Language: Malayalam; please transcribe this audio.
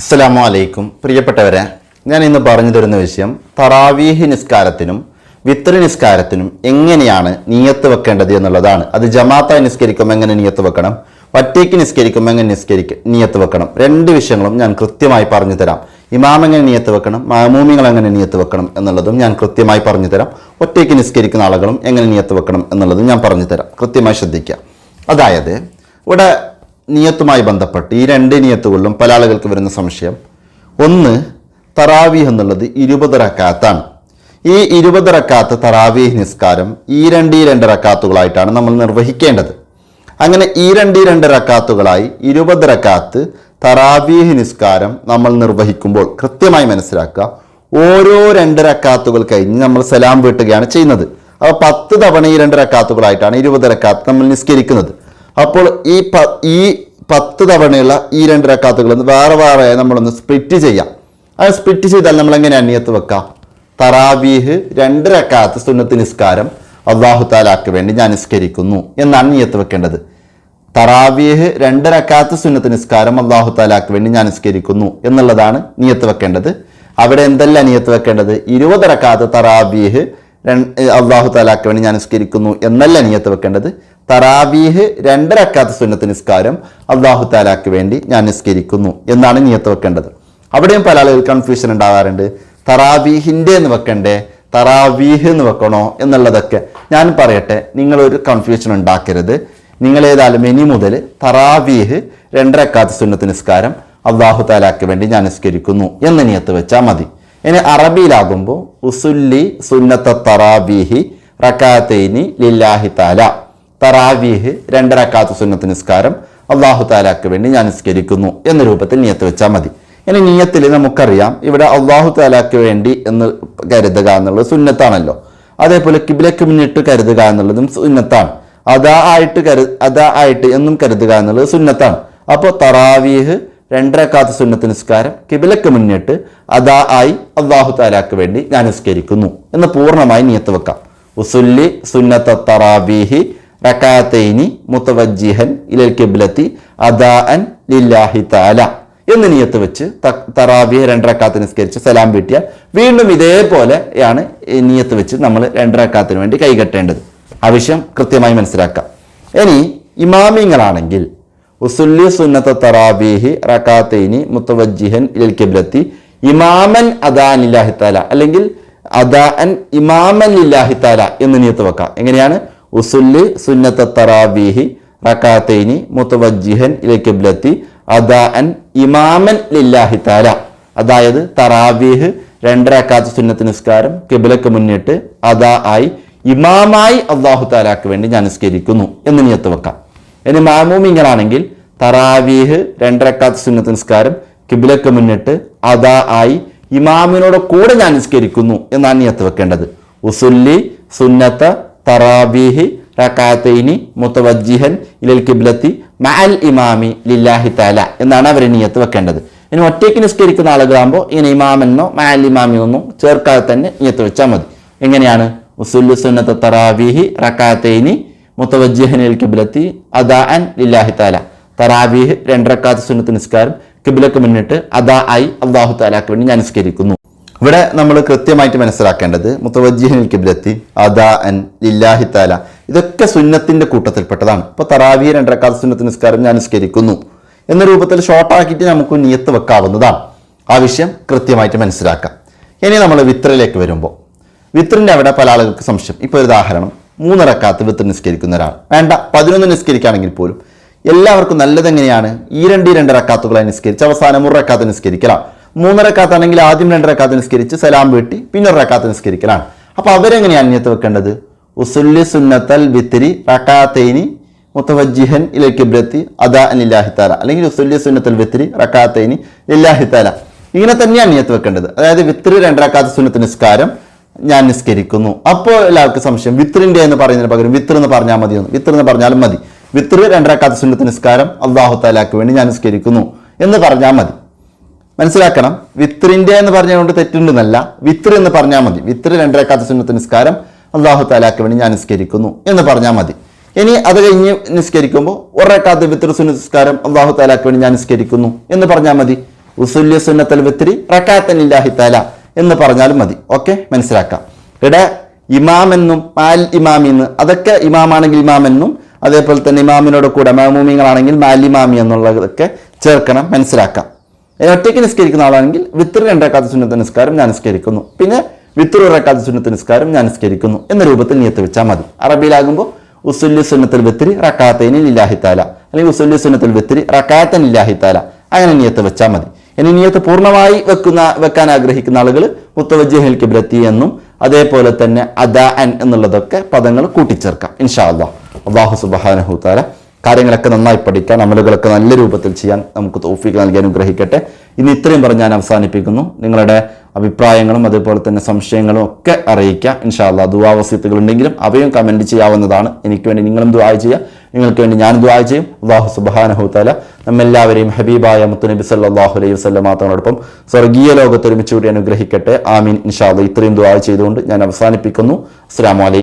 അസ്സലാമു അലൈക്കും പ്രിയപ്പെട്ടവരെ ഞാൻ ഇന്ന് പറഞ്ഞു തരുന്ന വിഷയം തറാവീഹ് നിസ്കാരത്തിനും വിത്ര നിസ്കാരത്തിനും എങ്ങനെയാണ് നീയത്ത് വെക്കേണ്ടത് എന്നുള്ളതാണ്. അത് ജമാഅത്തായി നിസ്കരിക്കുമ്പോൾ എങ്ങനെ നീയത്ത് വെക്കണം? ഒറ്റയ്ക്ക് നിസ്കരിക്കുമ്പോൾ എങ്ങനെ നിസ്കരിക്ക നീയത്ത് വെക്കണം? രണ്ട് വിഷയങ്ങളും ഞാൻ കൃത്യമായി പറഞ്ഞു തരാം. ഇമാം എങ്ങനെ നീയത്ത് വെക്കണം? മാമൂമികൾ എങ്ങനെ നീയത്ത് വെക്കണം എന്നുള്ളതും ഞാൻ കൃത്യമായി പറഞ്ഞു തരാം. ഒറ്റയ്ക്ക് നിസ്കരിക്കുന്ന ആളുകളും എങ്ങനെ നീയത്ത് വെക്കണം എന്നുള്ളതും ഞാൻ പറഞ്ഞു തരാം. കൃത്യമായി ശ്രദ്ധിക്കുക അതായത് ഇവിടെ നിയത്തുമായി ബന്ധപ്പെട്ട് ഈ രണ്ട് നിയത്തുകളിലും പല ആളുകൾക്ക് വരുന്ന സംശയം. ഒന്ന് തറാവി എന്നുള്ളത് ഇരുപത് റക്കാത്താണ്. ഈ ഇരുപത് റക്കാത്ത് തറാവി നിസ്കാരം ഈ രണ്ട് രണ്ട് റക്കാത്തുകളായിട്ടാണ് നമ്മൾ നിർവഹിക്കേണ്ടത്. അങ്ങനെ ഈ രണ്ട് രണ്ട് റക്കാത്തുകളായി ഇരുപത് റക്കാത്ത് തറാവീഹ് നിസ്കാരം നമ്മൾ നിർവഹിക്കുമ്പോൾ കൃത്യമായി മനസ്സിലാക്കുക ഓരോ രണ്ട് റക്കാത്തുകൾ കഴിഞ്ഞ് നമ്മൾ സലാം വീട്ടുകയാണ് ചെയ്യുന്നത്. അപ്പോൾ പത്ത് തവണ ഈ രണ്ട് റക്കാത്തുകളായിട്ടാണ് ഇരുപത് റക്കാത്ത് നമ്മൾ നിസ്കരിക്കുന്നത്. അപ്പോൾ ഈ പ ഈ പത്ത് തവണയുള്ള ഈ രണ്ട് രക്കാത്തുകളൊന്ന് വേറെ വേറെ നമ്മളൊന്ന് സ്പ്ലിറ്റ് ചെയ്യാം. അത് സ്പ്ലിറ്റ് ചെയ്താൽ നമ്മൾ എങ്ങനെ അനിയത്ത് വെക്കാം? തറാവീഹ് രണ്ട് റക്കാത്ത് സുന്നത്ത് നിസ്കാരം അള്ളാഹു താലാക്ക് വേണ്ടി ഞാൻ നിസ്കരിക്കുന്നു. എന്നാണ് നിയത്ത് വെക്കേണ്ടത്. തറാവീഹ് രണ്ട് റക്കാത്ത് സുന്നത്ത് നിസ്കാരം അള്ളാഹു താലാക്ക് വേണ്ടി ഞാൻ നിസ്കരിക്കുന്നു എന്നുള്ളതാണ് നിയത്ത് വെക്കേണ്ടത്. അവിടെ എന്തെല്ലാം നിയത്ത് വെക്കേണ്ടത്? ഇരുപത് റക്കാത്ത് തറാവീഹ് അള്ളാഹു താലാക്ക് വേണ്ടി ഞാൻ നിസ്കരിക്കുന്നു എന്നല്ല നിയത്ത് വെക്കേണ്ടത്. തറാവീഹ് രണ്ടരക്കാത്ത സുന്നത്ത് നിസ്കാരം അള്ളാഹു താലാക്ക് വേണ്ടി ഞാൻ നിസ്കരിക്കുന്നു എന്നാണ് നിയത്ത് വെക്കേണ്ടത്. അവിടെയും പല ആളുകൾ കൺഫ്യൂഷൻ ഉണ്ടാകാറുണ്ട്. തറാവീഹിന്റെ എന്ന് വെക്കണ്ടേ? തറാവീഹ് എന്ന് വെക്കണോ എന്നുള്ളതൊക്കെ ഞാൻ പറയട്ടെ. നിങ്ങളൊരു കൺഫ്യൂഷൻ ഉണ്ടാക്കരുത്. നിങ്ങൾ ഏതായാലും ഇനി മുതൽ തറാവീഹ് രണ്ടരക്കാത്ത സുന്നത്ത് നിസ്കാരം അള്ളാഹു താലാക്ക് വേണ്ടി ഞാൻ നിസ്കരിക്കുന്നു എന്ന് നിയത്ത് വെച്ചാൽ മതി. ഇനി അറബിയിലാകുമ്പോൾ ഉസുല്ലി സുന്നത്ത തറാവീഹി റക്കാത്തേനി ലില്ലാഹി താല തറാവീഹ് രണ്ടരക്കാത്ത സുന്നത്ത് നിസ്കാരം അള്ളാഹു താലാക്ക് വേണ്ടി ഞാൻ നിസ്കരിക്കുന്നു എന്ന രൂപത്തിൽ നിയത്ത് വെച്ചാൽ മതി. ഇനി നിയത്തിൽ നമുക്കറിയാം ഇവിടെ അള്ളാഹു താലാക്ക് വേണ്ടി എന്ന് കരുതുക എന്നുള്ളത് സുന്നത്താണല്ലോ. അതേപോലെ കിബിലക്ക് മുന്നിട്ട് കരുതുക എന്നുള്ളതും സുന്നത്താണ്. അതാ ആയിട്ട് കരു അതാ ആയിട്ട് എന്നും കരുതുക എന്നുള്ളത് സുന്നത്താണ്. അപ്പോൾ തറാവീഹ് രണ്ടരക്കാത്ത സുന്നത്ത് നിസ്കാരം കിബിലക്ക് മുന്നിട്ട് അതാ ആയി അള്ളാഹു താലാക്ക് വേണ്ടി ഞാൻ നിസ്കരിക്കുന്നു എന്ന് പൂർണമായി നിയത്ത് വെക്കാം. ഉസുല്ലി സുന്നത്ത തറാവീഹി റക്കാത്തൈനി മുത്തവജ്ജിഹൻ ഇലൽ കിബ്ലത്തി അദാ അൻ ലില്ലാഹി താല എന്ന് നിയത്ത് വെച്ച് ത- തറാവീഹ് രണ്ടരക്കാത്ത് നിസ്കരിച്ച് സലാം വീട്ടിയാൽ വീണ്ടും ഇതേപോലെയാണ് നിയത്ത് വെച്ച് നമ്മൾ രണ്ടരക്കാത്തിന് വേണ്ടി കൈകെട്ടേണ്ടത്. ആവശ്യം കൃത്യമായി മനസ്സിലാക്കാം. ഇനി ഇമാമിങ്ങളാണെങ്കിൽ ഉസുല്ലി സുന്നത്ത തറാബീഹി റക്കാത്തൈനി മുത്തവജ്ജിഹൻ ഇലൽ കിബ്ലത്തി ഇമാമൻ അദാ ലില്ലാഹി താല അല്ലെങ്കിൽ അദാ അൻ ഇമാമൻ ലില്ലാഹി താല എന്ന് നിയത്ത് വെക്കാം. എങ്ങനെയാണ്? ഉസുല്ലി സുന്നത്ത തറാബീഹി റക്കാത്തൈനി മുത്തവജിഹൻ ഇലക്കിബ്ലത്തി അദാ അൻ ഇമാമൻ ലില്ലാഹി താല അതായത് തറാബീഹ് രണ്ടരക്കാത്ത സുന്നത്ത് നിസ്കാരം കിബിലക്ക് മുന്നിട്ട് അദാ ആയി ഇമാമായി അള്ളാഹു താലാക്ക് വേണ്ടി ഞാൻ നിസ്കരിക്കുന്നു എന്ന് നിയത്ത് വെക്കാം. ഇനി മാമൂം ഇങ്ങനാണെങ്കിൽ തറാവീഹ് രണ്ടരക്കാത്ത സുന്നത്ത് നിസ്കാരം കിബിലക്ക് മുന്നിട്ട് അദാ ആയി ഇമാമിനോട് കൂടെ ഞാൻ നിസ്കരിക്കുന്നു എന്നാണ് നിയത്ത് വെക്കേണ്ടത്. ഉസുല്ലി സുന്നത്ത തറാബീഹി റക്കാത്തൈനി മുത്തവജ്ജിഹൻ ഇലൽ കിബ്ലത്തി മഅൽ ഇമാമി ലില്ലാഹി താല എന്നാണ് അവർ നിയത്ത് വെക്കേണ്ടത്. ഇനി ഒറ്റയ്ക്ക് നിസ്കരിക്കുന്ന ആളുകളാകുമ്പോൾ ഇങ്ങനെ ഇമാമെന്നോ മഅൽ ഇമാമിന്നോ ചേർക്കാതെ തന്നെ നിയത്ത് വെച്ചാൽ മതി. എങ്ങനെയാണ്? ഉസുല്ലു സുന്നത്ത തറാബീഹി റക്കാത്തൈനി മുത്തവജിഹൻ ഇൽ കിബ്ലത്തി അദാ അൻ ലില്ലാഹി താല തറാബീഹ് രണ്ടരക്കാത്ത സുന്നത്ത് നിസ്കാരം കിബിലക്ക് മുന്നിട്ട് അദാ ആയി അള്ളാഹു താലാക്ക് വേണ്ടി ഞാൻ നിസ്കരിക്കുന്നു. ഇവിടെ നമ്മൾ കൃത്യമായിട്ട് മനസ്സിലാക്കേണ്ടത് മുത്തവജ്ജിഹിൻ കിബ്ലത്തി അദാ അൻ ലില്ലാഹി താല ഇതൊക്കെ സുന്നത്തിന്റെ കൂട്ടത്തിൽപ്പെട്ടതാണ്. ഇപ്പൊ തറാവി രണ്ടരക്കാത്ത സുന്നത്ത് നിസ്കാരം ഞാൻ നിസ്കരിക്കുന്നു എന്ന രൂപത്തിൽ ഷോർട്ടാക്കിയിട്ട് നമുക്ക് നിയത്ത് വെക്കാവുന്നതാണ്. ആ വിഷയം കൃത്യമായിട്ട് മനസ്സിലാക്കാം. ഇനി നമ്മൾ വിത്രയിലേക്ക് വരുമ്പോൾ. വിത്രിന്റെ അവിടെ പല ആളുകൾക്ക് സംശയം. ഇപ്പോൾ ഒരു ഉദാഹരണം. മൂന്നിറക്കാത്ത് വിത്ര നിസ്കരിക്കുന്ന ഒരാൾ. വേണ്ട പതിനൊന്ന് നിസ്കരിക്കുകയാണെങ്കിൽ പോലും എല്ലാവർക്കും നല്ലതെങ്ങനെയാണ്? ഈ രണ്ട് ഈ രണ്ട് റക്കാത്തുകളായി നിസ്കരിച്ച് അവസാനം ഒരു റക്കാത്ത് നിസ്കരിക്കലാണ്. മൂന്നരക്കാത്താണെങ്കിൽ ആദ്യം രണ്ടര കാത്ത് നിസ്കരിച്ച് സലാം വീട്ടി പിന്നെ റക്കാത്ത് നിസ്കരിക്കലാണ്. അപ്പോൾ അവരെങ്ങനെയാണ് അന്യത്ത് വെക്കേണ്ടത്? ഉസുല്ലി സുന്നത്തൽ വിത്തിരി റക്കാത്തൈനി മുത്തവജിഹൻ ഇലക്കിബ്രത്തി അദാ ലില്ലാഹി താല അല്ലെങ്കിൽ ഉസുല്ലി സുന്നത്തൽ വിത്തിരി റക്കാത്തൈനി ലില്ലാഹി താല ഇങ്ങനെ തന്നെയാണ് നിയത്ത് വെക്കേണ്ടത്. അതായത് വിത്രി രണ്ടരക്കാത്ത സുന്നത്ത് നിസ്കാരം ഞാൻ നിസ്കരിക്കുന്നു. അപ്പോൾ എല്ലാവർക്കും സംശയം. വിത്രിന്റെ എന്ന് പറയുന്നതിന് പകരം വിത്ര എന്ന് പറഞ്ഞാൽ മതി എന്ന് വിത്ര എന്ന് പറഞ്ഞാലും മതി. വിത്ര രണ്ടരക്കാത്ത സുന്നത്ത് നിസ്കാരം അള്ളാഹു താലാക്ക് വേണ്ടി ഞാൻ നിസ്കരിക്കുന്നു എന്ന് പറഞ്ഞാൽ മതി. മനസ്സിലാക്കണം. വിത്രിന്റെ എന്ന് പറഞ്ഞുകൊണ്ട് തെറ്റുണ്ടെന്നല്ല. വിത്ര എന്ന് പറഞ്ഞാൽ മതി. വിത്ര രണ്ടരക്കാത്ത സുന്നത്ത് നിസ്കാരം അള്ളാഹു താലാക്ക് വേണ്ടി ഞാൻ നിസ്കരിക്കുന്നു എന്ന് പറഞ്ഞാൽ മതി. ഇനി അത് കഴിഞ്ഞ് നിസ്കരിക്കുമ്പോൾ ഒരേക്കാത്ത വിത്ര സുന്നത്ത് നിസ്കാരം അള്ളാഹു താലാക്ക് വേണ്ടി ഞാൻ നിസ്കരിക്കുന്നു എന്ന് പറഞ്ഞാൽ മതി. ഉസുല്യ സുന്നത്തൽ വിത്രി റക്കാത്തൻ ഇല്ലാഹി താല എന്ന് പറഞ്ഞാലും മതി. ഓക്കെ? മനസ്സിലാക്കാം. ഇവിടെ ഇമാം എന്നും മാൽ ഇമാമി എന്ന് അതൊക്കെ ഇമാമാണെങ്കിൽ ഇമാം എന്നും അതേപോലെ തന്നെ ഇമാമിനോട് കൂടെ മാമൂമിങ്ങളാണെങ്കിൽ മാലിമാമി എന്നുള്ളതൊക്കെ ചേർക്കണം. മനസ്സിലാക്കാം. ഒറ്റയ്ക്ക് നിസ്കരിക്കുന്ന ആളാണെങ്കിൽ വിത്തിർ രണ്ടേക്കാത്ത സുന്നത്ത് നിസ്കാരം ഞാൻ നിസ്കരിക്കുന്നു. പിന്നെ വിത്തിർ ഒരേക്കാത്ത സുന്നത്ത് നിസ്കാരം ഞാൻ നിസ്കരിക്കുന്നു എന്ന രൂപത്തിൽ നിയത്ത് വെച്ചാൽ മതി. അറബിയിലാകുമ്പോൾ ഉസുല്ലി സുന്നത്തിൽ വിത്തിരി റക്കാത്തേനി ലില്ലാഹി താല അല്ലെങ്കിൽ ഉസുല്ലി സുന്നത്തിൽ വിത്തിരി റക്കാത്തൻ ലില്ലാഹി താല അങ്ങനെ നിയത്ത് വെച്ചാൽ മതി. ഇനി നിയത്ത് പൂർണമായി വെക്കുന്ന വെക്കാൻ ആഗ്രഹിക്കുന്ന ആളുകൾ മുത്തവജ്ജഹിൽ കിബ്രത്തി എന്നും അതേപോലെ തന്നെ അദാ അൻ എന്നുള്ളതൊക്കെ പദങ്ങൾ കൂട്ടിച്ചേർക്കാം. ഇൻഷാ അള്ളാഹ് അള്ളാഹു സുബാനഹു താല കാര്യങ്ങളൊക്കെ നന്നായി പഠിക്കാൻ അമലുകളൊക്കെ നല്ല രൂപത്തിൽ ചെയ്യാൻ നമുക്ക് തോഫിക്ക് നൽകി അനുഗ്രഹിക്കട്ടെ. ഇന്ന് ഇത്രയും പറഞ്ഞ് ഞാൻ അവസാനിപ്പിക്കുന്നു. നിങ്ങളുടെ അഭിപ്രായങ്ങളും അതേപോലെ തന്നെ സംശയങ്ങളും ഒക്കെ അറിയിക്കുക. ഇൻഷാല്ല ദുവാവസ്യത്തുകൾ ഉണ്ടെങ്കിലും അവയും കമന്റ് ചെയ്യാവുന്നതാണ്. എനിക്ക് വേണ്ടി നിങ്ങളും ദുആ ചെയ്യുക. നിങ്ങൾക്ക് വേണ്ടി ഞാൻ ദുആ ചെയ്യും. അള്ളാഹു സുബാനഹു താല നമ്മെല്ലാവരെയും ഹബീബായ മുത്തുനബി സല്ലാഹു അലൈഹി വസ്ലം മാത്രത്തോടൊപ്പം സ്വർഗീയ ലോകത്ത് ഒരുമിച്ച് കൂടി അനുഗ്രഹിക്കട്ടെ. ആമീൻ. ഇൻഷാല്ല ഇത്രയും ദുആ ചെയ്തുകൊണ്ട് ഞാൻ അവസാനിപ്പിക്കുന്നു. അസ്സാം വലൈക്കും